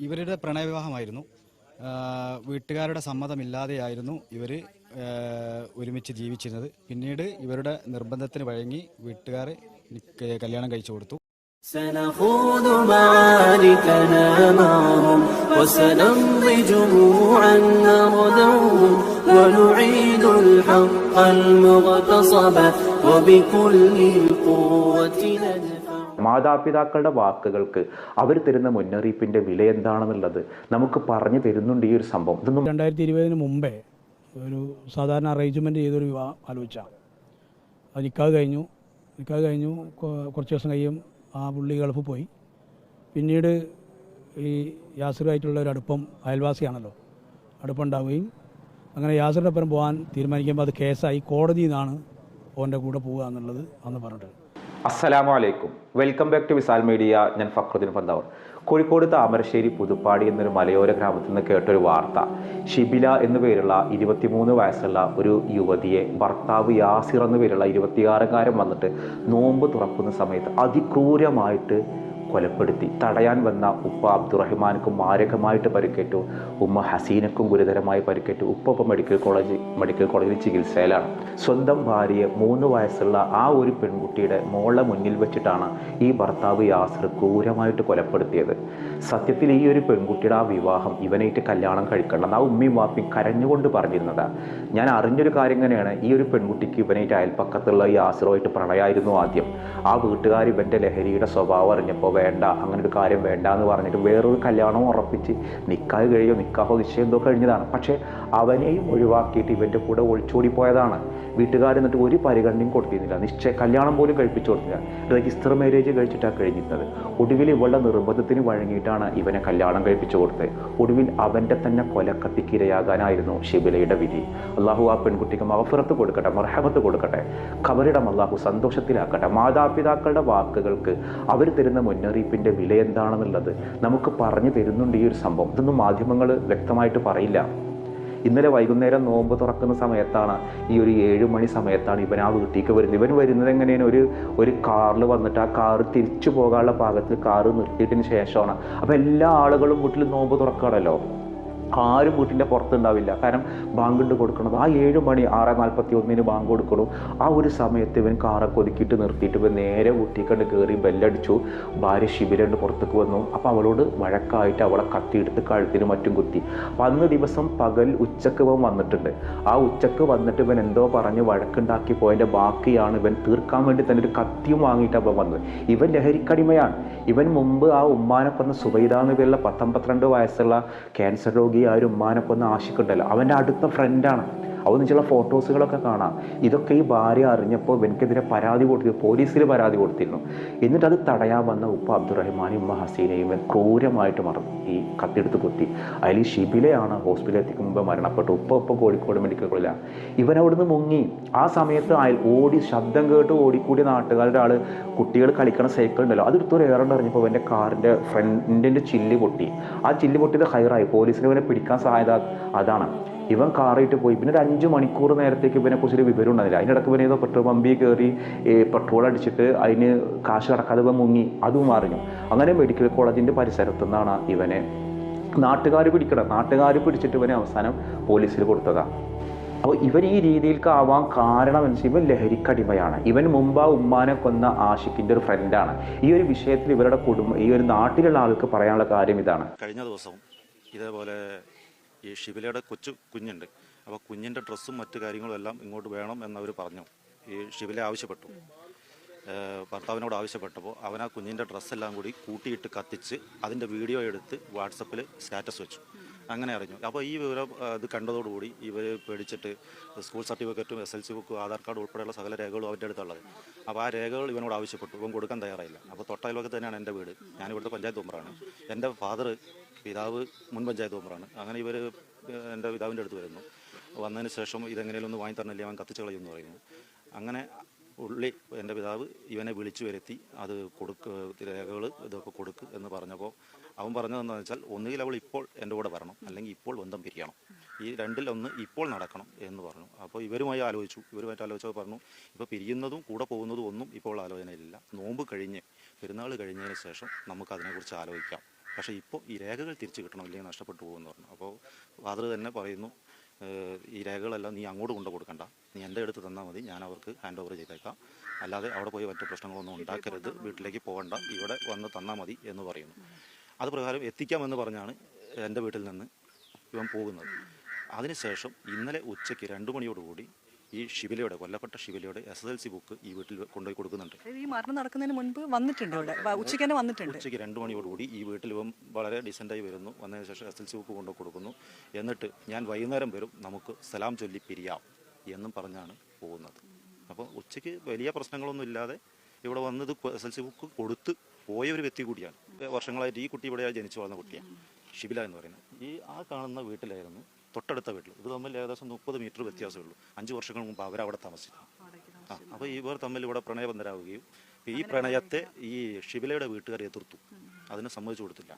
ഇവരുടെ പ്രണയവിവാഹമായിരുന്നു ആ, വീട്ടുകാരുടെ സമ്മതമില്ലാതെയായിരുന്നു ഇവർ ഒരുമിച്ച് ജീവിച്ചിരുന്നത് പിന്നീട് ഇവരുടെ നിർബന്ധത്തിന് വഴങ്ങി വീട്ടുകാർ കല്യാണം കഴിച്ചു കൊടുത്തു سنخوض معاركنا معهم وسنمضي جموعا نردوهم ونعيد الحق المغتصب وبكل القوة ندفع മാതാപിതാക്കളുടെ വാക്കുകൾക്ക് അവർ തരുന്ന മുന്നറിയിപ്പിന്റെ വില എന്താണെന്നുള്ളത് നമുക്ക് പറഞ്ഞു തരുന്നുണ്ട് ഈ ഒരു സംഭവം. രണ്ടായിരത്തി ഇരുപതിന് മുമ്പേ ഒരു സാധാരണ അറേഞ്ച്മെന്റ് ചെയ്തൊരു വിവാഹം ആലോചിച്ച. അത് നിൽക്കാതെ കഴിഞ്ഞു. നിൽക്കാതെ കഴിഞ്ഞു. കുറച്ച് ദിവസം കഴിയും ആ പുള്ളി ഗൾഫ് പോയി. പിന്നീട് ഈ യാസറുമായിട്ടുള്ള ഒരു അടുപ്പം അയൽവാസിയാണല്ലോ. അടുപ്പം ഉണ്ടാവുകയും അങ്ങനെ യാസറിന്റെ ഒപ്പം പോകാൻ തീരുമാനിക്കുമ്പോൾ അത് കേസായി കോടതിയിൽ നിന്നാണ് ഓന്റെ കൂടെ പോവുക എന്നുള്ളത് അന്ന് പറഞ്ഞിട്ട് അസ്സലാമു അലൈക്കും welcome back to Visal media ഞാൻ ഫക്രുദ്ദീൻ പന്താവർ. കോഴിക്കോട് താമരശ്ശേരി പുതുപ്പാടി എന്നൊരു മലയോര ഗ്രാമത്തിൽ നിന്ന് കേട്ടൊരു വാർത്ത. ഷിബില എന്നു പേരുള്ള ഇരുപത്തിമൂന്ന് വയസ്സുള്ള ഒരു യുവതിയെ ഭർത്താവ് യാസിർ എന്നു പേരുള്ള ഇരുപത്തിയാറുകാരൻ വന്നിട്ട് നോമ്പ് തുറക്കുന്ന സമയത്ത് അതിക്രൂരമായിട്ട് കൊലപ്പെടുത്തി. തടയാൻ വന്ന ഉപ്പ അബ്ദുറഹ്മാനക്കും മാരകമായിട്ട് പരിക്കേറ്റു. ഉമ്മ ഹസീനക്കും ഗുരുതരമായി പരിക്കേറ്റു. ഉപ്പ ഇപ്പം മെഡിക്കൽ കോളേജ് മെഡിക്കൽ കോളേജിൽ ചികിത്സയിലാണ്. സ്വന്തം ഭാര്യയെ മൂന്ന് വയസ്സുള്ള ആ ഒരു പെൺകുട്ടിയുടെ മോളെ മുന്നിൽ വെച്ചിട്ടാണ് ഈ ഭർത്താവ് യാസർ ക്രൂരമായിട്ട് കൊലപ്പെടുത്തിയത്. സത്യത്തിൽ ഈ ഒരു പെൺകുട്ടിയുടെ ആ വിവാഹം ഇവനായിട്ട് കല്യാണം കഴിക്കണം ആ ഉമ്മയും വാപ്പയും കരഞ്ഞുകൊണ്ട് പറഞ്ഞിരുന്നത്. ഞാൻ അറിഞ്ഞൊരു കാര്യം ഇങ്ങനെയാണ്. ഈ ഒരു പെൺകുട്ടിക്ക് ഇവനായിട്ട് അയൽപ്പക്കത്തുള്ള ഈ ആശ്രമമായിട്ട് പ്രണയമായിരുന്നു ആദ്യം. ആ വീട്ടുകാർ ഇവന്റെ ലഹരിയുടെ സ്വഭാവം അറിഞ്ഞപ്പോൾ വേണ്ട അങ്ങനെ ഒരു കാര്യം വേണ്ട എന്ന് പറഞ്ഞിട്ട് വേറൊരു കല്യാണം ഉറപ്പിച്ച് നിക്കാഹ് കഴിയോ നിക്കാഹോ നിശ്ചയം കഴിഞ്ഞതാണ്. പക്ഷേ അവനെയും ഒഴിവാക്കിയിട്ട് ഇവന്റെ കൂടെ ഒളിച്ചോടി പോയതാണ് വീട്ടുകാർ എന്നിട്ട് ഒരു പരിഗണനയും കൊടുത്തിരുന്നില്ല. നിശ്ചയ കല്യാണം പോലും കഴിപ്പിച്ചു കൊടുത്തില്ല. രജിസ്റ്റർ മാരേജ് കഴിച്ചിട്ടാണ് കഴിഞ്ഞിരുന്നത്. ഒടുവിൽ ഇവളുടെ നിർബന്ധത്തിന് വഴങ്ങിയിട്ടാണ് ഇവനെ കല്യാണം കഴിപ്പിച്ചു കൊടുത്തത്. ഒടുവിൽ അവന്റെ തന്നെ കൊലക്കത്തിക്കിരയാകാനായിരുന്നു ഷിബിലയുടെ വിധി. അള്ളാഹു ആ പെൺകുട്ടിക്ക് മഹഫിറത്ത് കൊടുക്കട്ടെ മർഹമത്ത് കൊടുക്കട്ടെ ഖബറിടം അള്ളാഹു സന്തോഷത്തിലാക്കട്ടെ. മാതാപിതാക്കളുടെ വാക്കുകൾക്ക് അവർ തരുന്ന മുന്നറിയിപ്പിന്റെ വില എന്താണെന്നുള്ളത് നമുക്ക് പറഞ്ഞു തരുന്നുണ്ട് ഈ ഒരു സംഭവം. ഇതൊന്നും മാധ്യമങ്ങൾ വ്യക്തമായിട്ട് പറയില്ല. ഇന്നലെ വൈകുന്നേരം നോമ്പ് തുറക്കുന്ന സമയത്താണ് ഈ ഒരു ഏഴ് മണി സമയത്താണ് ഇവൻ ആ വീട്ടിലേക്ക് വരുന്നത്. ഇവൻ വരുന്നത് എങ്ങനെയാണ്? ഒരു ഒരു കാറിൽ വന്നിട്ട് ആ കാറ് തിരിച്ചു പോകാനുള്ള പാകത്തിൽ കാറ് നിർത്തിയതിന് ശേഷമാണ്. അപ്പോൾ എല്ലാ ആളുകളും വീട്ടിൽ നോമ്പ് തുറക്കുകയാണല്ലോ. ആരും വീട്ടിന്റെ പുറത്തുണ്ടാവില്ല. കാരണം ബാങ്ക് ഉണ്ട് കൊടുക്കണത്. ആ ഏഴ് മണി ആറ് നാൽപ്പത്തി ഒന്നിന് ബാങ്ക് കൊടുക്കണു. ആ ഒരു സമയത്ത് ഇവൻ കാറൊക്കെ ഒതുക്കിയിട്ട് നിർത്തിയിട്ട് ഇവൻ നേരെ വീട്ടിക്കണ്ട് കയറി ബെല്ലടിച്ചു. ഭാര്യ ശിബിരണ്ട് പുറത്തേക്ക് വന്നു. അപ്പോൾ അവളോട് വഴക്കായിട്ട് അവളെ കത്തിയെടുത്ത് കഴുത്തിന് മറ്റും കുത്തി. അന്ന് ദിവസം പകൽ ഉച്ചയ്ക്ക് ഇവൻ വന്നിട്ടുണ്ട്. ആ ഉച്ചയ്ക്ക് വന്നിട്ട് ഇവൻ എന്തോ പറഞ്ഞ് വഴക്കുണ്ടാക്കി പോയതിന്റെ ബാക്കിയാണ് ഇവൻ തീർക്കാൻ വേണ്ടി തന്നെ ഒരു കത്തിയും വാങ്ങിയിട്ട് അവൻ വന്നത്. ഇവൻ ലഹരിക്കടിമയാണ്. ഇവൻ മുമ്പ് ആ ഉമ്മാനെ പറഞ്ഞ സുബൈദ എന്ന് പേരുള്ള പത്തൊമ്പത്തിരണ്ട് വയസ്സുള്ള ക്യാൻസർ രോഗി ആ ഒരു ഉമ്മാനെ കൊന്ന് ആശിക്കുണ്ടല്ലോ അവന്റെ അടുത്ത ഫ്രണ്ടാണ് അവന്ന് ചില ഫോട്ടോസുകളൊക്കെ കാണാം. ഇതൊക്കെ ഈ ഭാര്യ അറിഞ്ഞപ്പോൾ ഇവനക്കെതിരെ പരാതി കൊടുത്തു പോലീസിൽ പരാതി കൊടുത്തിരുന്നു. എന്നിട്ട് അത് തടയാൻ വന്ന ഉപ്പ അബ്ദുറഹ്മാനും ഉമ്മ ഹസീനയും ക്രൂരമായിട്ട് മറന്നു. ഈ കത്തിയെടുത്ത് കുത്തി. അതിൽ ഷിബിലയാണ് ഹോസ്പിറ്റലിൽ എത്തിക്കും മുമ്പ് മരണപ്പെട്ടു ഉപ്പ ഉപ്പ കോഴിക്കോട് മെഡിക്കൽ കോളേജിലാണ് ഇവനവിടുന്ന് മുങ്ങി. ആ സമയത്ത് അയൽ ഓടി ശബ്ദം കേട്ട് ഓടിക്കൂടിയ നാട്ടുകാരുടെ ആൾ കുട്ടികൾ കളിക്കണ സൈക്കിൾ ഉണ്ടല്ലോ. അതെടുത്തൊരു ഏറെ അറിഞ്ഞപ്പോൾ അവന്റെ കാറിന്റെ ഫ്രണ്ടിന്റെ ചില്ല് പൊട്ടി. ആ ചില്ല് പൊട്ടിയത് ഹൈറായി. പോലീസിന് പിടിക്കാൻ സഹായത അതാണ്. ഇവൻ കാറിയിട്ട് പോയി. പിന്നെ ഒരു അഞ്ച് മണിക്കൂർ നേരത്തേക്ക് ഇവനെ കുറിച്ചൊരു വിവരം ഉണ്ടായില്ല അതിനിടക്ക് ഇവനെ ഏതോ പെട്രോൾ പമ്പിൽ കയറി പെട്രോൾ അടിച്ചിട്ട് അതിന് കാശ് കടക്കാതെ ഇവൻ മുങ്ങി. അതും അറിഞ്ഞു. അങ്ങനെ മെഡിക്കൽ കോളേജിന്റെ പരിസരത്തു നിന്നാണ് ഇവനെ നാട്ടുകാർ പിടിക്കണം നാട്ടുകാർ പിടിച്ചിട്ട് ഇവനെ അവസാനം പോലീസിൽ കൊടുത്തതാണ് അപ്പോൾ ഇവൻ ഈ രീതിയിലേക്ക് ആവാൻ കാരണം വെച്ചാൽ ഇവൻ ലഹരിക്കടിമയാണ്. ഇവൻ മുമ്പ് ഉമ്മാനെ കൊന്ന ആഷിക്കിന്റെ ഒരു ഫ്രണ്ടാണ് ഈ ഒരു വിഷയത്തിൽ ഇവരുടെ കുടുംബം ഈ ഒരു നാട്ടിലുള്ള ആൾക്ക് പറയാനുള്ള കാര്യം ഇതാണ്. കഴിഞ്ഞ ദിവസം ഇതേപോലെ ഈ ഷിബിലയുടെ കൊച്ചു കുഞ്ഞുണ്ട്. അപ്പോൾ കുഞ്ഞിന്റെ ഡ്രസ്സും മറ്റു കാര്യങ്ങളും എല്ലാം ഇങ്ങോട്ട് വേണം എന്നവർ പറഞ്ഞു. ഈ ഷിബില ആവശ്യപ്പെട്ടു. ഭർത്താവിനോട് ആവശ്യപ്പെട്ടപ്പോൾ അവൻ ആ കുഞ്ഞിന്റെ ഡ്രസ്സെല്ലാം കൂടി കൂട്ടിയിട്ട് കത്തിച്ച് അതിന്റെ വീഡിയോ എടുത്ത് വാട്സപ്പിൽ സ്റ്റാറ്റസ് വെച്ചു. അങ്ങനെ അറിഞ്ഞു. അപ്പോൾ ഈ വിവരം ഇത് കണ്ടതോടുകൂടി ഇവർ പേടിച്ചിട്ട് സ്കൂൾ സർട്ടിഫിക്കറ്റും എസ് എൽ സി ബുക്കും ആധാർ കാർഡ് ഉൾപ്പെടെയുള്ള സകല രേഖകളും അവരുടെ അടുത്തുള്ളത്. അപ്പോൾ ആ രേഖകൾ ഇവനോട് ആവശ്യപ്പെട്ടു. ഇവൻ കൊടുക്കാൻ തയ്യാറായില്ല. അപ്പോൾ തൊട്ടയിലൊക്കെ തന്നെയാണ് എന്റെ വീട്. ഞാൻ ഇവിടുത്തെ പഞ്ചായത്ത് മെമ്പറാണ്. എന്റെ ഫാദർ പിതാവ് മുൻ പഞ്ചായത്ത് മെമ്പറാണ്. അങ്ങനെ ഇവർ എന്റെ പിതാവിന്റെ അടുത്ത് വരുന്നു. വന്നതിന് ശേഷം ഇതെങ്ങനെയും ഒന്ന് വാങ്ങി തരണില്ല അവൻ കത്തിച്ച് കളയുമെന്ന് പറയുന്നു. അങ്ങനെ ഉള്ളി എന്റെ പിതാവ് ഇവനെ വിളിച്ചു വരുത്തി അത് കൊടുക്ക് രേഖകൾ ഇതൊക്കെ കൊടുക്ക് എന്ന് പറഞ്ഞപ്പോൾ അവൻ പറഞ്ഞതെന്ന് വെച്ചാൽ ഒന്നുകിൽ അവൾ ഇപ്പോൾ എന്റെ കൂടെ വരണം അല്ലെങ്കിൽ ഇപ്പോൾ ബന്ധം പിരിയണം. ഈ രണ്ടിൽ ഒന്ന് ഇപ്പോൾ നടക്കണം എന്ന് പറഞ്ഞു. അപ്പോൾ ഇവരുമായി ആലോചിച്ചു. ഇവരുമായിട്ട് ആലോചിച്ചപ്പോൾ പറഞ്ഞു ഇപ്പോൾ പിരിയുന്നതും കൂടെ പോകുന്നതും ഒന്നും ഇപ്പോൾ ആലോചനയിലില്ല. നോമ്പ് കഴിഞ്ഞ് പെരുന്നാൾ കഴിഞ്ഞതിന് ശേഷം നമുക്ക് അതിനെക്കുറിച്ച് ആലോചിക്കാം. പക്ഷേ ഇപ്പോൾ ഈ രേഖകൾ തിരിച്ചു കിട്ടണം ഇല്ലെങ്കിൽ നഷ്ടപ്പെട്ടു പോകുമെന്ന് പറഞ്ഞു. അപ്പോൾ ഫാദർ തന്നെ പറയുന്നു ഈ രേഖകളെല്ലാം നീ അങ്ങോട്ട് കൊണ്ടു കൊടുക്കണ്ട. നീ എന്റെ അടുത്ത് തന്നാൽ മതി. ഞാൻ അവർക്ക് ഹാൻഡ് ഓവർ ചെയ്തേക്കാം. അല്ലാതെ അവിടെ പോയി മറ്റു പ്രശ്നങ്ങളൊന്നും ഉണ്ടാക്കരുത്. വീട്ടിലേക്ക് പോകണ്ട. ഇവിടെ വന്ന് തന്നാൽ മതി എന്ന് പറയുന്നു. അത് പ്രകാരം എത്തിക്കാമെന്ന് പറഞ്ഞാണ് എന്റെ വീട്ടിൽ നിന്ന് ഇവൻ പോകുന്നത്. അതിനുശേഷം ഇന്നലെ ഉച്ചയ്ക്ക് രണ്ട് മണിയോടുകൂടി ഈ ഷിബിലയുടെ കൊല്ലപ്പെട്ട ഷിബിലയുടെ S S L C book ഈ വീട്ടിൽ കൊണ്ടുപോയി കൊടുക്കുന്നുണ്ട്. ഈ മരണം നടക്കുന്നതിന് മുൻപ് വന്നിട്ടുണ്ട് ഇവിടെ? ഉച്ചയ്ക്ക് തന്നെ വന്നിട്ടുണ്ട്. ഉച്ചയ്ക്ക് രണ്ട് മണിയോടുകൂടി ഈ വീട്ടിൽ ഇവൻ വളരെ ഡീസന്റായി വരുന്നു. വന്നതിന് ശേഷം എസ് എൽ സി ബുക്ക് കൊണ്ടു കൊടുക്കുന്നു. എന്നിട്ട് ഞാൻ വൈകുന്നേരം വരും നമുക്ക് സലാം ചൊല്ലി പിരിയാം എന്നും പറഞ്ഞാണ് പോകുന്നത്. അപ്പോൾ ഉച്ചയ്ക്ക് വലിയ പ്രശ്നങ്ങളൊന്നും ഇല്ലാതെ ഇവിടെ വന്നത് എസ് എൽ സി ബുക്ക് കൊടുത്ത് പോയ ഒരു വ്യക്തി കൂടിയാണ്. വർഷങ്ങളായിട്ട് ഈ കുട്ടി ഇവിടെ ജനിച്ചു വളർന്ന കുട്ടിയാണ്. ഷിബില എന്ന് പറയുന്നത്. ഈ ആ കാണുന്ന വീട്ടിലായിരുന്നു തൊട്ടടുത്ത വീട്ടിൽ. ഇത് തമ്മിൽ ഏകദേശം മുപ്പത് മീറ്റർ വ്യത്യാസമേ ഉള്ളൂ അഞ്ച് വർഷങ്ങൾ മുമ്പ് അവരവിടെ താമസിക്കുന്നു ആ അപ്പോൾ ഇവർ തമ്മിൽ ഇവിടെ പ്രണയബന്ധരാകുകയും ഈ പ്രണയത്തെ ഈ ഷിബിലയുടെ വീട്ടുകാർ എതിർത്തു. അതിനെ സമ്മതിച്ചു കൊടുത്തില്ല.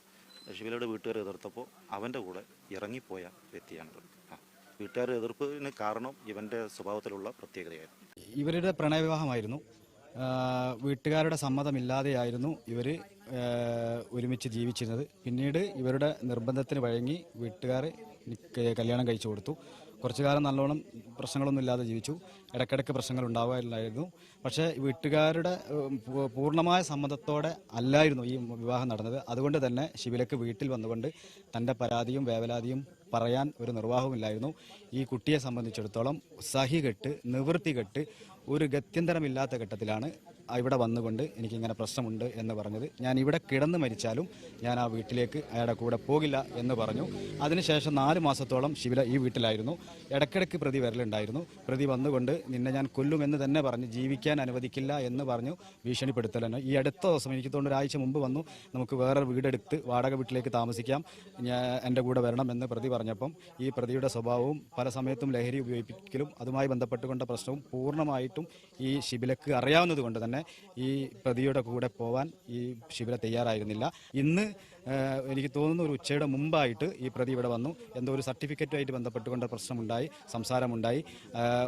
ഷിബിലയുടെ വീട്ടുകാർ എതിർത്തപ്പോൾ അവന്റെ കൂടെ ഇറങ്ങിപ്പോയ വ്യക്തിയാണിത് ആ വീട്ടുകാർ എതിർപ്പിന് കാരണം ഇവന്റെ സ്വഭാവത്തിലുള്ള പ്രത്യേകതയായിരുന്നു. ഇവരുടെ പ്രണയവിവാഹമായിരുന്നു. വീട്ടുകാരുടെ സമ്മതമില്ലാതെയായിരുന്നു ഇവർ ഒരുമിച്ച് ജീവിച്ചിരുന്നത്. പിന്നീട് ഇവരുടെ നിർബന്ധത്തിന് വഴങ്ങി വീട്ടുകാർ കല്യാണം കഴിച്ചു കൊടുത്തു. കുറച്ചു കാലം നല്ലോണം പ്രശ്നങ്ങളൊന്നും ഇല്ലാതെ ജീവിച്ചു. ഇടയ്ക്കിടയ്ക്ക് പ്രശ്നങ്ങൾ ഉണ്ടാവാറില്ലായിരുന്നു. പക്ഷേ വീട്ടുകാരുടെ പൂർണമായ സമ്മതത്തോടെ അല്ലായിരുന്നു ഈ വിവാഹം നടന്നത്. അതുകൊണ്ട് തന്നെ ശിവലക്ക് വീട്ടിൽ വന്നുകൊണ്ട് തന്റെ പരാതിയും വേവലാതിയും പറയാൻ ഒരു നിർവാഹവുമില്ലായിരുന്നു. ഈ കുട്ടിയെ സംബന്ധിച്ചിടത്തോളം സഹികെട്ട് നിവൃത്തി കെട്ട് ഒരു ഗത്യന്തരമില്ലാത്ത ഘട്ടത്തിലാണ് ഇവിടെ വന്നുകൊണ്ട് എനിക്കിങ്ങനെ പ്രശ്നമുണ്ട് എന്ന് പറഞ്ഞത്. ഞാൻ ഇവിടെ കിടന്ന് മരിച്ചാലും ഞാൻ ആ വീട്ടിലേക്ക് അയാളുടെ കൂടെ പോകില്ല എന്ന് പറഞ്ഞു. അതിനുശേഷം നാല് മാസത്തോളം ശിവല ഈ വീട്ടിലായിരുന്നു. ഇടയ്ക്കിടയ്ക്ക് പ്രതി വരലുണ്ടായിരുന്നു. പ്രതി വന്നുകൊണ്ട് നിന്നെ ഞാൻ കൊല്ലുമെന്ന് തന്നെ പറഞ്ഞ് ജീവിക്കാൻ അനുവദിക്കില്ല എന്ന് പറഞ്ഞു. ഭീഷണിപ്പെടുത്തലാണ്. ഈ അടുത്ത ദിവസം എനിക്ക് തോന്നുന്നു ഒരാഴ്ച മുമ്പ് വന്നു. നമുക്ക് വേറെ വീടെടുത്ത് വാടക വീട്ടിലേക്ക് താമസിക്കാം. ഞാൻ എന്റെ കൂടെ വരണം എന്ന് പ്രതി പറഞ്ഞപ്പം ഈ പ്രതിയുടെ സ്വഭാവവും പല സമയത്തും ലഹരി ഉപയോഗിക്കലും അതുമായി ബന്ധപ്പെട്ടുകൊണ്ട പ്രശ്നവും പൂർണമായിട്ടും ഈ ശിബിലക്ക് അറിയാവുന്നത് കൊണ്ട് തന്നെ ഈ പ്രതിയുടെ കൂടെ പോവാൻ ഈ ശിബിര തയ്യാറായിരുന്നില്ല. ഇന്ന് എനിക്ക് തോന്നുന്നു ഒരു ഉച്ചയുടെ മുമ്പായിട്ട് ഈ പ്രതി ഇവിടെ വന്നു. എന്തോ ഒരു സർട്ടിഫിക്കറ്റുമായിട്ട് ബന്ധപ്പെട്ടുകൊണ്ട് പ്രശ്നമുണ്ടായി സംസാരമുണ്ടായി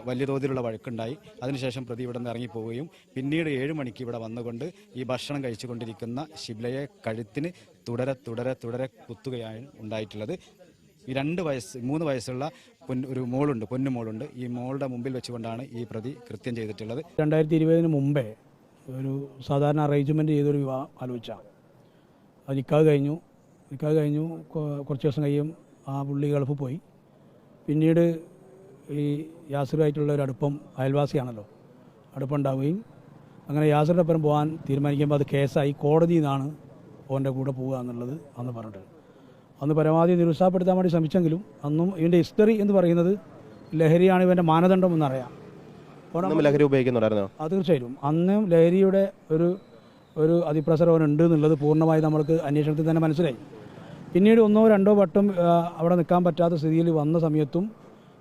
വലിയ തോതിലുള്ള വഴക്കുണ്ടായി. അതിനുശേഷം പ്രതി ഇവിടെ നിന്ന് ഇറങ്ങിപ്പോവുകയും പിന്നീട് ഏഴ് മണിക്ക് ഇവിടെ വന്നുകൊണ്ട് ഈ ഭക്ഷണം കഴിച്ചുകൊണ്ടിരിക്കുന്ന ശിബിലയെ കഴുത്തിന് തുടരെ തുടരെ തുടരെ കുത്തുകയാണ് ഉണ്ടായിട്ടുള്ളത്. ഈ രണ്ട് വയസ്സ് മൂന്ന് വയസ്സുള്ള പൊൻ ഒരു മോളുണ്ട് പൊന്നു മോളുണ്ട്. ഈ മോളുടെ മുമ്പിൽ വെച്ചുകൊണ്ടാണ് ഈ പ്രതി കൃത്യം ചെയ്തിട്ടുള്ളത്. രണ്ടായിരത്തി ഇരുപതിന് മുമ്പേ ഒരു സാധാരണ അറേഞ്ച്മെന്റ് ചെയ്തൊരു വിവാഹം ആലോചിച്ചാണ് അത് നിൽക്കാതെ കഴിഞ്ഞു. നിൽക്കാതെ കഴിഞ്ഞു. കുറച്ച് ദിവസം കഴിയും. ആ പുള്ളി ഗൾഫ് പോയി. പിന്നീട് ഈ യാസറുമായിട്ടുള്ള ഒരു അടുപ്പം അയൽവാസിയാണല്ലോ. അടുപ്പം ഉണ്ടാവുകയും അങ്ങനെ യാസറിന്റെ ഒപ്പം പോകാൻ തീരുമാനിക്കുമ്പോൾ അത് കേസായി കോടതിയിൽ നിന്നാണ് ഓന്റെ കൂടെ പോവുക എന്നുള്ളത് അന്ന് പറഞ്ഞിട്ട്. അന്ന് പരമാവധി നിരുത്സാഹപ്പെടുത്താൻ വേണ്ടി ശ്രമിച്ചെങ്കിലും അന്നും ഇവന്റെ ഹിസ്റ്ററി എന്ന് പറയുന്നത് ലഹരിയാണ് ഇവന്റെ മാനദണ്ഡം എന്നറിയാം. ലഹരി ഉപയോഗിക്കുന്നുണ്ടായിരുന്നോ? അത് തീർച്ചയായിട്ടും. അന്നും ലഹരിയുടെ ഒരു ഒരു അതിപ്രസരം ഉണ്ട് എന്നുള്ളത് പൂർണമായി നമ്മൾക്ക് അന്വേഷണത്തിൽ തന്നെ മനസ്സിലായി. പിന്നീട് ഒന്നോ രണ്ടോ വട്ടം അവിടെ നിൽക്കാൻ പറ്റാത്ത സ്ഥിതിയിൽ വന്ന സമയത്തും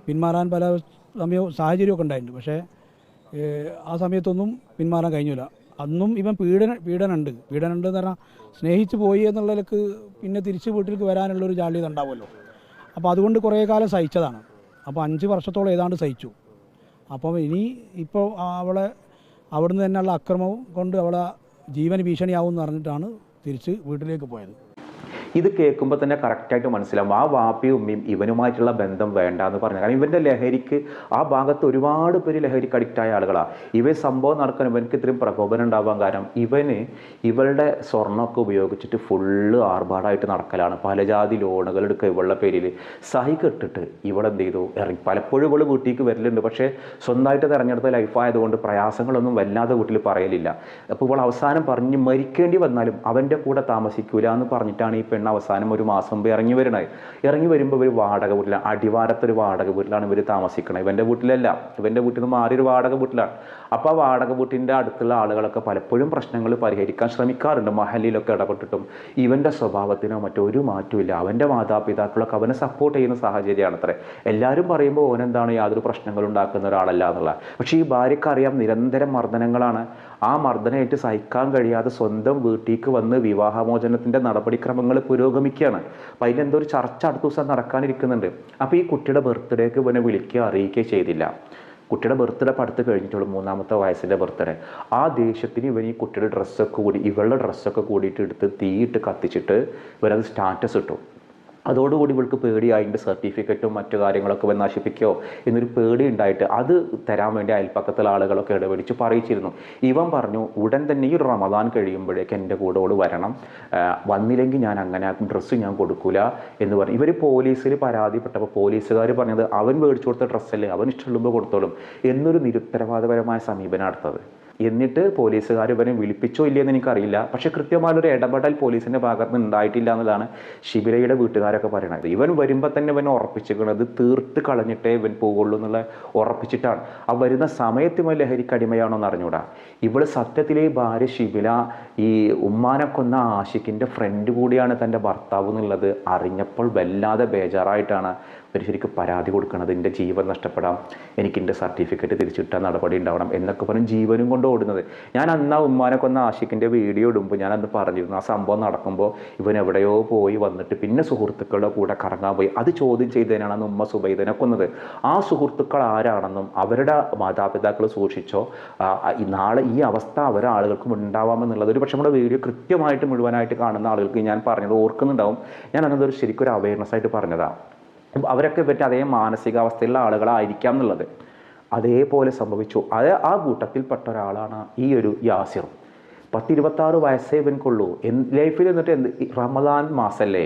പിന്മാറാൻ പല സമയവും സാഹചര്യമൊക്കെ ഉണ്ടായിട്ടുണ്ട്. പക്ഷേ ആ സമയത്തൊന്നും പിന്മാറാൻ കഴിഞ്ഞില്ല. അന്നും ഇവൻ പീഡന പീഡനുണ്ട്. പീഡനുണ്ട് എന്ന് പറഞ്ഞാൽ സ്നേഹിച്ച് പോയി എന്നുള്ളതിലേക്ക് പിന്നെ തിരിച്ച് വീട്ടിലേക്ക് വരാനുള്ളൊരു ജാള്യത ഉണ്ടാവുമല്ലോ. അപ്പോൾ അതുകൊണ്ട് കുറേ കാലം സഹിച്ചതാണ്. അപ്പോൾ അഞ്ച് വർഷത്തോളം ഏതാണ്ട് സഹിച്ചു. അപ്പം ഇനി ഇപ്പോൾ അവളെ അവിടുന്ന് തന്നെയുള്ള അക്രമവും കൊണ്ട് അവളെ ജീവന് ഭീഷണിയാവും എന്ന് പറഞ്ഞിട്ടാണ് തിരിച്ച് വീട്ടിലേക്ക് പോയത്. ഇത് കേൾക്കുമ്പോൾ തന്നെ കറക്റ്റായിട്ട് മനസ്സിലാവും. ആ വാപ്പയും ഉമ്മയും ഇവനുമായിട്ടുള്ള ബന്ധം വേണ്ട എന്ന് പറഞ്ഞു കാരണം ഇവന്റെ ലഹരിക്ക് ആ ഭാഗത്ത് ഒരുപാട് പേര് ലഹരിക്ക് അഡിക്റ്റ് ആയ ആളുകളാണ് ഇവ സംഭവം നടക്കാൻ ഇവനക്ക് ഇത്രയും പ്രകോപനം ഉണ്ടാവാൻ കാരണം ഇവന് ഇവളുടെ സ്വർണമൊക്കെ ഉപയോഗിച്ചിട്ട് ഫുള്ള് ആർഭാടായിട്ട് നടക്കലാണ്. പലജാതി ലോണുകൾ എടുക്കുക ഇവളുടെ പേരിൽ. സഹി കെട്ടിട്ട് ഇവിടെ എന്ത് ചെയ്തു? ഇറങ്ങി. പലപ്പോഴും ഇവൾ വീട്ടിലേക്ക് വരലുണ്ട്. പക്ഷേ സ്വന്തമായിട്ട് തിരഞ്ഞെടുത്ത ലൈഫായതുകൊണ്ട് പ്രയാസങ്ങളൊന്നും വല്ലാതെ വീട്ടിൽ പറയലില്ല. അപ്പോൾ ഇവൾ അവസാനം പറഞ്ഞ് മരിക്കേണ്ടി വന്നാലും അവന്റെ കൂടെ താമസിക്കൂല എന്ന് പറഞ്ഞിട്ടാണ് ഈ പെണ്ണ് അവസാനം ഒരു മാസം മുമ്പ് ഇറങ്ങി വരണേ ഇറങ്ങി വരുമ്പോൾ ഇവർ വാടക വീട്ടിലാണ് അടിവാരത്തൊരു വാടക വീട്ടിലാണ് ഇവർ താമസിക്കുന്നത് ഇവന്റെ വീട്ടിലല്ല. ഇവന്റെ വീട്ടിൽ നിന്ന് മാറിയൊരു വാടക വീട്ടിലാണ്. അപ്പോൾ ആ വാടക വീട്ടിന്റെ അടുത്തുള്ള ആളുകളൊക്കെ പലപ്പോഴും പ്രശ്നങ്ങൾ പരിഹരിക്കാൻ ശ്രമിക്കാറുണ്ട്. മഹലിലൊക്കെ ഇടപെട്ടിട്ടും ഇവന്റെ സ്വഭാവത്തിനോ മറ്റൊരു മാറ്റമില്ല അവന്റെ മാതാപിതാക്കളൊക്കെ അവനെ സപ്പോർട്ട് ചെയ്യുന്ന സാഹചര്യമാണ് അത്രേ എല്ലാവരും പറയുമ്പോൾ ഓനെന്താണ് യാതൊരു പ്രശ്നങ്ങളും ഉണ്ടാക്കുന്ന ഒരാളല്ല എന്നുള്ള പക്ഷേ ഈ ഭാര്യക്കറിയാം നിരന്തരം മർദ്ദനങ്ങളാണ്. ആ മർദ്ദനമായിട്ട് സഹിക്കാൻ കഴിയാതെ സ്വന്തം വീട്ടിലേക്ക് വന്ന് വിവാഹമോചനത്തിന്റെ നടപടിക്രമങ്ങൾ പുരോഗമിക്കുകയാണ്. അപ്പം അതിലെന്തോ ഒരു ചർച്ച അടുത്ത ദിവസം നടക്കാനിരിക്കുന്നുണ്ട്. അപ്പോൾ ഈ കുട്ടിയുടെ ബർത്ത്ഡേക്ക് ഇവനെ വിളിക്കുക അറിയിക്കുകയോ ചെയ്തില്ല. കുട്ടിയുടെ ബർത്ത്ഡേ അപ്പം അടുത്ത് കഴിഞ്ഞിട്ടുള്ളൂ മൂന്നാമത്തെ വയസ്സിന്റെ ബർത്ത്ഡേ. ആ ദേഷ്യത്തിന് ഇവൻ ഈ കുട്ടിയുടെ ഡ്രസ്സൊക്കെ കൂടി ഇവളുടെ ഡ്രസ്സൊക്കെ കൂടിയിട്ട് എടുത്ത് തീയിട്ട് കത്തിച്ചിട്ട് ഇവരത് സ്റ്റാറ്റസ് ഇട്ടു. അതോടുകൂടി ഇവൾക്ക് പേടിയായി. എന്റെ സർട്ടിഫിക്കറ്റും മറ്റു കാര്യങ്ങളൊക്കെ വന്ന് നശിപ്പിക്കുകയോ എന്നൊരു പേടി ഉണ്ടായിട്ട് അത് തരാൻ വേണ്ടി അയൽപ്പക്കത്തിലെ ആളുകളൊക്കെ ഇടപെടിച്ച് പറയിച്ചിരുന്നു. ഇവൻ പറഞ്ഞു ഉടൻ തന്നെ ഈ റമദാൻ കഴിയുമ്പോഴേക്ക് എന്റെ കൂടോട് വരണം. വന്നില്ലെങ്കിൽ ഞാൻ അങ്ങനെ ഡ്രസ്സ് ഞാൻ കൊടുക്കില്ല എന്ന് പറഞ്ഞു. ഇവർ പോലീസിൽ പരാതിപ്പെട്ടപ്പോൾ പോലീസുകാർ പറഞ്ഞത് അവൻ മേടിച്ചു കൊടുത്ത ഡ്രസ്സല്ലേ അവൻ ഇഷ്ടമുള്ളുമ്പോൾ കൊടുത്തോളും എന്നൊരു നിരുത്തരവാദപരമായ സമീപനം അടുത്തത്. എന്നിട്ട് പോലീസുകാർ ഇവരെ വിളിപ്പിച്ചോ ഇല്ലയെന്ന് എനിക്കറിയില്ല. പക്ഷേ കൃത്യമായൊരു ഇടപെടൽ പോലീസിന്റെ ഭാഗത്ത് നിന്ന് ഉണ്ടായിട്ടില്ല എന്നതാണ് ശിബിരയുടെ വീട്ടുകാരൊക്കെ പറയുന്നത് ഇവൻ വരുമ്പോൾ തന്നെ ഇവൻ ഉറപ്പിച്ചിരിക്കുന്നത് തീർത്ത് കളഞ്ഞിട്ടേ ഇവൻ പോകുള്ളൂ എന്നുള്ള ഉറപ്പിച്ചിട്ടാണ്. ആ വരുന്ന സമയത്ത് ഇവൻ ലഹരിക്ക് അടിമയാണോ എന്ന് അറിഞ്ഞൂടാ. ഇവൾ സത്യത്തിലെ ഭാര്യ ശിബില ഈ ഉമ്മാനെ കൊന്ന ആഷിക്കിന്റെ ഫ്രണ്ട് കൂടിയാണ് തന്റെ ഭർത്താവ് എന്നുള്ളത് അറിഞ്ഞപ്പോൾ വല്ലാതെ ബേജാറായിട്ടാണ് ഒരു ശരിക്കും പരാതി കൊടുക്കണത് എന്റെ ജീവൻ നഷ്ടപ്പെടാം എനിക്ക് എന്റെ സർട്ടിഫിക്കറ്റ് തിരിച്ചിട്ടാൽ നടപടി ഉണ്ടാവണം എന്നൊക്കെ പറഞ്ഞ് ജീവനും കൊണ്ട് ഓടുന്നത്. ഞാൻ അന്ന് ആ ഉമ്മാനെ കൊന്ന ആഷിക്കിന്റെ വീഡിയോ ഇടുമ്പോൾ ഞാൻ അന്ന് പറഞ്ഞിരുന്നു ആ സംഭവം നടക്കുമ്പോൾ ഇവൻ എവിടെയോ പോയി വന്നിട്ട് പിന്നെ സുഹൃത്തുക്കളുടെ കൂടെ കറങ്ങാൻ പോയി. അത് ചോദ്യം ചെയ്തതിനാണ് അന്ന് ഉമ്മ സുബൈദനെ കൊന്നത്. ആ സുഹൃത്തുക്കൾ ആരാണെന്നും അവരുടെ മാതാപിതാക്കൾ സൂക്ഷിച്ചോ നാളെ ഈ അവസ്ഥ അവരാളുകൾക്കും ഉണ്ടാവാമെന്നുള്ളത് ഒരു പക്ഷേ നമ്മുടെ വീഡിയോ കൃത്യമായിട്ട് മുഴുവനായിട്ട് കാണുന്ന ആളുകൾക്ക് ഞാൻ പറഞ്ഞത് ഓർക്കുന്നുണ്ടാവും. ഞാൻ അന്നതൊരു ശരിക്കും ഒരു അവയർനെസ് ആയിട്ട് പറഞ്ഞതാണ് അവരൊക്കെ പറ്റി അതേ മാനസികാവസ്ഥയിലുള്ള ആളുകളായിരിക്കാം എന്നുള്ളത്. അതേപോലെ സംഭവിച്ചു. അത് ആ കൂട്ടത്തിൽപ്പെട്ട ഒരാളാണ് ഈ ഒരു യാസിർ. പത്തിരുപത്താറ് വയസ്സേ ഇവൻക്കുള്ളൂ. എന്ത് ലൈഫിൽ എന്നിട്ട് എന്ത് റമദാൻ മാസല്ലേ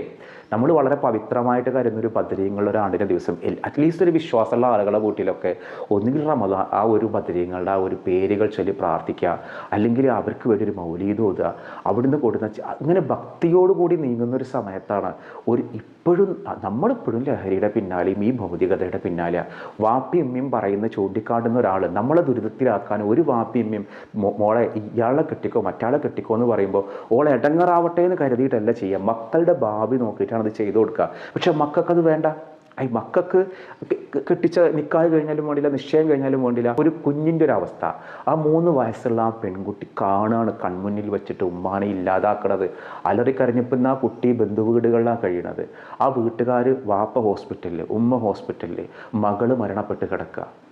നമ്മൾ വളരെ പവിത്രമായിട്ട് കരുതുന്നൊരു ഒരു ഒരു ആണ്ടിന്റെ ദിവസം അറ്റ്ലീസ്റ്റ് ഒരു വിശ്വാസമുള്ള ആളുകളെ വീട്ടിലൊക്കെ ഒന്നുകിൽ റമദാൻ ആ ഒരു ബദരീങ്ങളുടെ ആ ഒരു പേരുകൾ ചൊല്ലി പ്രാർത്ഥിക്കുക അല്ലെങ്കിൽ അവർക്ക് വേണ്ടി ഒരു മൗലീത് ഓതുക അവിടുന്ന് കൊടുക്കുന്ന അങ്ങനെ ഭക്തിയോടുകൂടി നീങ്ങുന്ന ഒരു സമയത്താണ് ഒരു ഇപ്പോഴും നമ്മളിപ്പോഴും ലഹരിയുടെ പിന്നാലെയും ഈ ഭൗതികതയുടെ പിന്നാലെ വാപ്പി അമ്മയും പറയുന്ന ചൂണ്ടിക്കാട്ടുന്ന ഒരാൾ നമ്മളെ ദുരിതത്തിലാക്കാൻ ഒരു വാപ്പി അമ്മയും മോളെ ഇയാളെ കെട്ടിക്കോ മറ്റാളെ കെട്ടിക്കോ എന്ന് പറയുമ്പോൾ ഓളെ ഇടങ്ങറാവട്ടെ എന്ന് കരുതിയിട്ടല്ല ചെയ്യുക മക്കളുടെ ഭാവി നോക്കിയിട്ടാണ് അത് ചെയ്തു കൊടുക്കുക. പക്ഷെ മക്കൾക്കത് വേണ്ട. ഈ മക്കൾക്ക് കെട്ടിച്ച നിക്കാഹ് കഴിഞ്ഞാലും വേണ്ടില്ല നിശ്ചയം കഴിഞ്ഞാലും വേണ്ടില്ല. ഒരു കുഞ്ഞിന്റെ ഒരു അവസ്ഥ. ആ മൂന്ന് വയസ്സുള്ള ആ പെൺകുട്ടി കാണാണ് കൺമുന്നിൽ വെച്ചിട്ട് ഉമ്മാനെ ഇല്ലാതാക്കണത്. അലറിക്കരഞ്ഞപ്പോൾ ആ കുട്ടി ബന്ധുവീടുകളിലാണ് കഴിയണത്. ആ വീട്ടുകാർ വാപ്പ ഹോസ്പിറ്റലിൽ ഉമ്മ ഹോസ്പിറ്റലിൽ മകൾ മരണപ്പെട്ട് കിടക്കുക.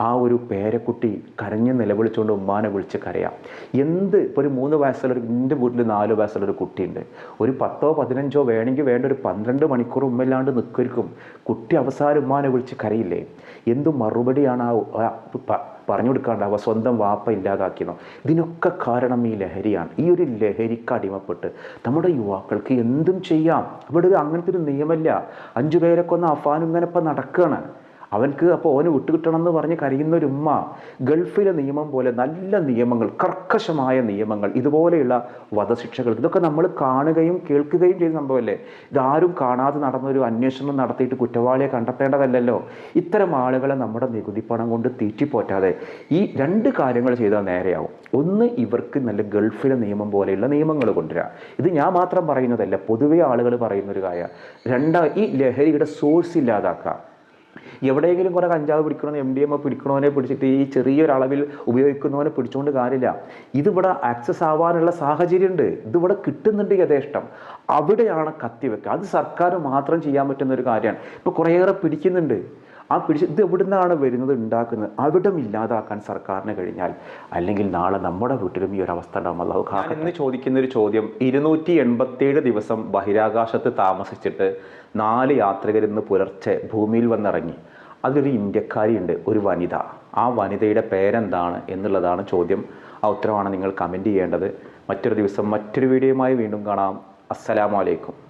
ആ ഒരു പേരക്കുട്ടി കരഞ്ഞ് നിലവിളിച്ചുകൊണ്ട് ഉമ്മാനെ വിളിച്ച് കരയാം. എന്ത് ഇപ്പോൾ ഒരു മൂന്ന് വയസ്സുള്ളൊരു എന്റെ വീട്ടിൽ നാല് വയസ്സുള്ളൊരു കുട്ടിയുണ്ട്. ഒരു പത്തോ പതിനഞ്ചോ വേണമെങ്കിൽ വേണ്ട ഒരു പന്ത്രണ്ട് മണിക്കൂർ ഉമ്മയില്ലാണ്ട് നിൽക്കരിക്കും കുട്ടി അവസാനം ഉമ്മാനെ വിളിച്ച് കരയില്ലേ? എന്ത് മറുപടിയാണ് ആ പറഞ്ഞു കൊടുക്കാണ്ടാവുക? സ്വന്തം വാപ്പ ഇല്ലാതാക്കിയെന്നോ? ഇതിനൊക്കെ കാരണം ഈ ലഹരിയാണ്. ഈ ഒരു ലഹരിക്ക് അടിമപ്പെട്ട് നമ്മുടെ യുവാക്കൾക്ക് എന്തും ചെയ്യാം. ഇവിടെ ഒരു അങ്ങനത്തെ ഒരു നിയമമില്ല. അഞ്ചു പേരൊക്കെ ഒന്ന് അഫാനും ഇങ്ങനെ ഇപ്പം നടക്കുകയാണ് അവൻക്ക് അപ്പോൾ ഓന് വിട്ടുകിട്ടണം എന്ന് പറഞ്ഞ് കരയുന്ന ഒരു ഉമ്മ ഗൾഫിലെ നിയമം പോലെ നല്ല നിയമങ്ങൾ കർക്കശമായ നിയമങ്ങൾ ഇതുപോലെയുള്ള വധശിക്ഷകൾ ഇതൊക്കെ നമ്മൾ കാണുകയും കേൾക്കുകയും ചെയ്ത സംഭവമല്ലേ? ഇതാരും കാണാതെ നടന്നൊരു അന്വേഷണം നടത്തിയിട്ട് കുറ്റവാളിയെ കണ്ടെത്തേണ്ടതല്ലല്ലോ. ഇത്തരം ആളുകളെ നമ്മുടെ നികുതി പണം കൊണ്ട് തീറ്റിപ്പോറ്റാതെ ഈ രണ്ട് കാര്യങ്ങൾ ചെയ്താൽ നേരെയാവും. ഒന്ന് ഇവർക്ക് നല്ല ഗൾഫിലെ നിയമം പോലെയുള്ള നിയമങ്ങൾ കൊണ്ടുവരാം. ഇത് ഞാൻ മാത്രം പറയുന്നതല്ല പൊതുവെ ആളുകൾ പറയുന്നൊരു കാര്യം. രണ്ടാ ഈ ലഹരിയുടെ സോഴ്സ് ഇല്ലാതാക്കുക. എവിടെയെങ്കിലും കുറേ കഞ്ചാവ് പിടിക്കണമെന്ന് എം ഡി എം പിടിക്കണവനെ പിടിച്ചിട്ട് ഈ ചെറിയൊരളവിൽ ഉപയോഗിക്കുന്നവനെ പിടിച്ചുകൊണ്ട് കാര്യമില്ല. ഇതിവിടെ ആക്സസ് ആവാനുള്ള സാഹചര്യമുണ്ട്. ഇതിവിടെ കിട്ടുന്നുണ്ട് യഥേഷ്ടം. അവിടെയാണ് കത്തിവെക്കുക. അത് സർക്കാർ മാത്രം ചെയ്യാൻ പറ്റുന്ന ഒരു കാര്യമാണ്. ഇപ്പോൾ കുറേയേറെ പിടിക്കുന്നുണ്ട്. ആ പിടിച്ച് ഇത് എവിടെ നിന്നാണ് വരുന്നത് ഉണ്ടാക്കുന്നത്? അവിടം ഇല്ലാതാക്കാൻ സർക്കാരിന് കഴിഞ്ഞാൽ അല്ലെങ്കിൽ നാളെ നമ്മുടെ വീട്ടിലും ഈ ഒരു അവസ്ഥ ഉണ്ടാവും എന്ന്. ഇന്ന് ചോദിക്കുന്ന ഒരു ചോദ്യം ഇരുന്നൂറ്റി എൺപത്തേഴ് ദിവസം ബഹിരാകാശത്ത് താമസിച്ചിട്ട് നാല് യാത്രികർ ഇന്ന് പുലർച്ചെ ഭൂമിയിൽ വന്നിറങ്ങി. അതിലൊരു ഇന്ത്യക്കാരിയുണ്ട് ഒരു വനിത. ആ വനിതയുടെ പേരെന്താണ് എന്നുള്ളതാണ് ചോദ്യം. ആ ഉത്തരമാണ് നിങ്ങൾ കമന്റ് ചെയ്യേണ്ടത്. മറ്റൊരു ദിവസം മറ്റൊരു വീഡിയോയുമായി വീണ്ടും കാണാം. അസ്സലാമലൈക്കും